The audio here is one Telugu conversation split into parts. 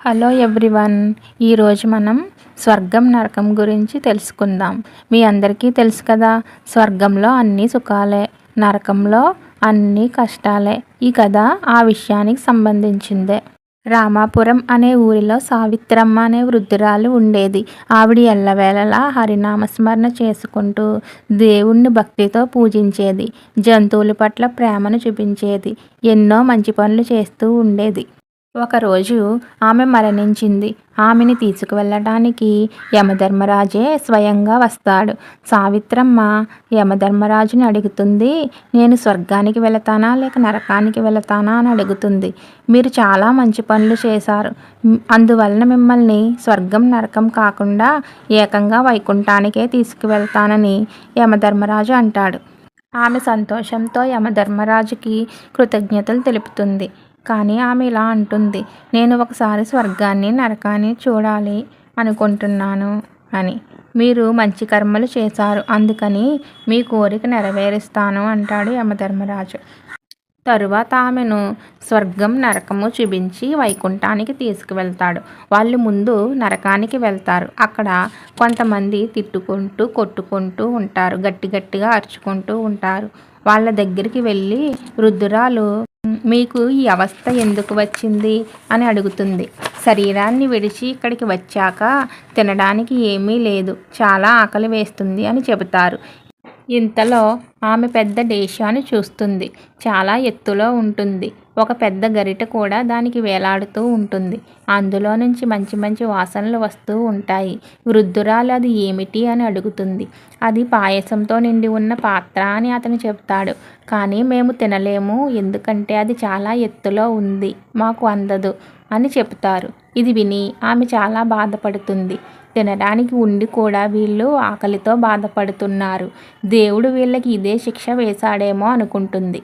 హలో ఎవ్రీవన్ ఈరోజు మనం స్వర్గం నరకం గురించి తెలుసుకుందాం. మీ అందరికీ తెలుసు కదా స్వర్గంలో అన్ని సుఖాలే నరకంలో అన్ని కష్టాలే. ఈ కథ ఆ విషయానికి సంబంధించిందే. రామాపురం అనే ఊరిలో సావిత్రమ్మ అనే వృద్ధురాలు ఉండేది. ఆవిడ ఎల్లవేళలా హరినామస్మరణ చేసుకుంటూ దేవుణ్ణి భక్తితో పూజించేది. జంతువుల పట్ల ప్రేమను చూపించేది. ఎన్నో మంచి పనులు చేస్తూ ఉండేది. ఒకరోజు ఆమె మరణించింది. ఆమెని తీసుకువెళ్ళటానికి యమధర్మరాజే స్వయంగా వస్తాడు. సావిత్రమ్మ యమధర్మరాజుని అడుగుతుంది నేను స్వర్గానికి వెళతానా లేక నరకానికి వెళతానా అని అడుగుతుంది. మీరు చాలా మంచి పనులు చేశారు. అందువలన మిమ్మల్ని స్వర్గం నరకం కాకుండా ఏకంగా వైకుంఠానికే తీసుకువెళ్తానని యమధర్మరాజు అంటాడు. ఆమె సంతోషంతో యమధర్మరాజుకి కృతజ్ఞతలు తెలుపుతుంది. కానీ ఆమె ఇలా అంటుంది నేను ఒకసారి స్వర్గాన్ని నరకాన్ని చూడాలి అనుకుంటున్నాను అని. మీరు మంచి కర్మలు చేశారు అందుకని మీ కోరిక నెరవేరుస్తాను అంటాడు యమధర్మరాజు. తరువాత ఆమెను స్వర్గం నరకము చూపించి వైకుంఠానికి తీసుకువెళ్తాడు. వాళ్ళు ముందు నరకానికి వెళ్తారు. అక్కడ కొంతమంది తిట్టుకుంటూ కొట్టుకుంటూ ఉంటారు. గట్టి గట్టిగా అరుచుకుంటూ ఉంటారు. వాళ్ళ దగ్గరికి వెళ్ళి వృద్ధురాలు మీకు ఈ అవస్థ ఎందుకు వచ్చింది అని అడుగుతుంది. శరీరాన్ని విడిచి ఇక్కడికి వచ్చాక తినడానికి ఏమీ లేదు. చాలా ఆకలి వేస్తుంది అని చెబుతారు. ఇంతలో ఆమె పెద్ద డేషాను చూస్తుంది. చాలా ఎత్తులో ఉంటుంది. ఒక పెద్ద గరిట కూడా దానికి వేలాడుతూ ఉంటుంది. అందులో నుంచి మంచి మంచి వాసనలు వస్తూ ఉంటాయి. వృద్ధురాలు అది ఏమిటి అని అడుగుతుంది. అది పాయసంతో నిండి ఉన్న పాత్ర అని అతను చెప్తాడు. కానీ మేము తినలేము ఎందుకంటే అది చాలా ఎత్తులో ఉంది మాకు అందదు అని చెప్తారు. ఇది విని ఆమె చాలా బాధపడుతుంది. తినడానికి ఉండి కూడా వీళ్ళు ఆకలితో బాధపడుతున్నారు. దేవుడు వీళ్ళకి ఇదే శిక్ష వేశాడేమో అనుకుంటుంది.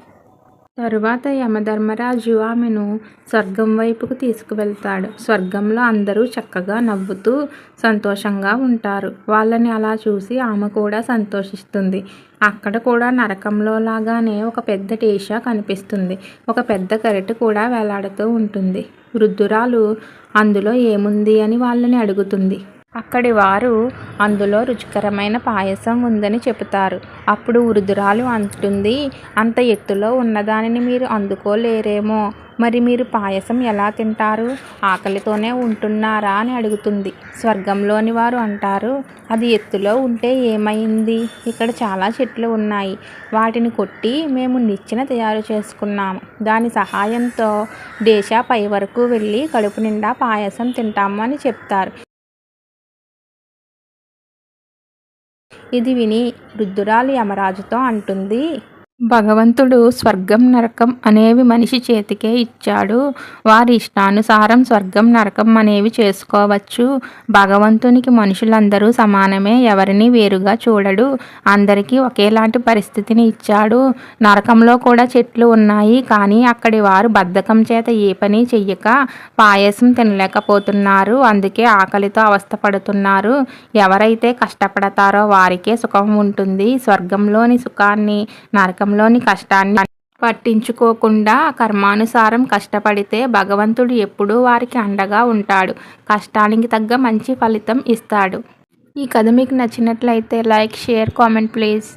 తరువాత యమధర్మరాజు ఆమెను స్వర్గం వైపుకు తీసుకువెళ్తాడు. స్వర్గంలో అందరూ చక్కగా నవ్వుతూ సంతోషంగా ఉంటారు. వాళ్ళని అలా చూసి ఆమె కూడా సంతోషిస్తుంది. అక్కడ కూడా నరకంలో లాగానే ఒక పెద్ద టేషా కనిపిస్తుంది. ఒక పెద్ద కరెట్ కూడా వేలాడుతూ ఉంటుంది. వృద్ధురాలు అందులో ఏముంది? అని వాళ్ళని అడుగుతుంది. అక్కడి వారు అందులో రుచికరమైన పాయసం ఉందని చెబుతారు. అప్పుడు వృద్ధురాలు అంటుంది అంత ఎత్తులో ఉన్నదానిని మీరు అందుకోలేరేమో. మరి మీరు పాయసం ఎలా తింటారు? ఆకలితోనే ఉంటున్నారా? అని అడుగుతుంది. స్వర్గంలోని వారు అంటారు అది ఎత్తులో ఉంటే ఏమైంది? ఇక్కడ చాలా చెట్లు ఉన్నాయి. వాటిని కొట్టి మేము నిచ్చెన తయారు చేసుకున్నాము. దాని సహాయంతో దేశ పై వరకు వెళ్ళి కడుపు నిండా పాయసం తింటాము అని చెప్తారు. ఇది విని వృద్ధురాలి యమరాజుతో అంటుంది భగవంతుడు స్వర్గం నరకం అనేవి మనిషి చేతికే ఇచ్చాడు. వారి ఇష్టానుసారం స్వర్గం నరకం అనేవి చేసుకోవచ్చు. భగవంతునికి మనుషులందరూ సమానమే ఎవరిని వేరుగా చూడడు. అందరికీ ఒకేలాంటి పరిస్థితిని ఇచ్చాడు. నరకంలో కూడా చెట్లు ఉన్నాయి కానీ అక్కడి వారు బద్ధకం చేత ఏ పని చెయ్యక పాయసం తినలేకపోతున్నారు. అందుకే ఆకలితో అవస్థపడుతున్నారు. ఎవరైతే కష్టపడతారో వారికే సుఖం ఉంటుంది. స్వర్గంలోని సుఖాన్ని నరకం లోకంలోని కష్టాన్ని పట్టించుకోకుండా కర్మానుసారం కష్టపడితే భగవంతుడు ఎప్పుడూ వారికి అండగా ఉంటాడు. కష్టానికి తగ్గ మంచి ఫలితం ఇస్తాడు. ఈ కథ మీకు నచ్చినట్లయితే లైక్ షేర్ కామెంట్ ప్లీజ్.